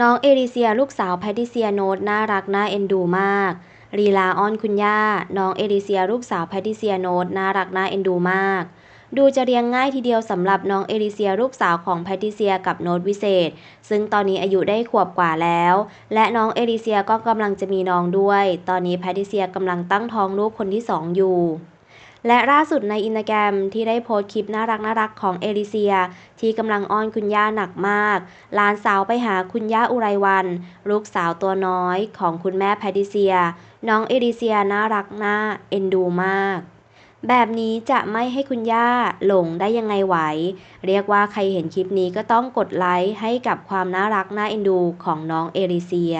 น้องเอริเซียลูกสาวแพทิเซียโนตน่ารักน่าเอ็นดูมากลีลาอ้อนคุณย่า น้องเอริเซียลูกสาวแพทิเซียโนตน่ารักน่าเอ็นดูมาก ดูจะเรียงง่ายทีเดียวสำหรับน้องเอริเซียลูกสาวของแพทิเซียกับโนตวิเศษ ซึ่งตอนนี้อายุได้ขวบกว่าแล้ว และน้องเอริเซียก็กำลังจะมีน้องด้วย ตอนนี้แพทิเซียกำลังตั้งท้องลูกคนที่สองอยู่ และล่าสุดในอินสตาแกรมที่ได้โพสต์คลิปน่ารักน่ารักของเอริเซีย ที่กำลังอ้อนคุณย่าหนักมากหลานสาวไปหาคุณย่าอุไรวัน ลูกสาวตัวน้อยของคุณแม่แพทิเซีย น้องเอริเซียน่ารักน่าเอ็นดูมากแบบนี้จะไม่ให้คุณย่าหลงได้ยังไงไหว เรียกว่าใครเห็นคลิปนี้ก็ต้องกดไลค์ให้กับความน่ารักน่าเอ็นดูของน้องเอริเซีย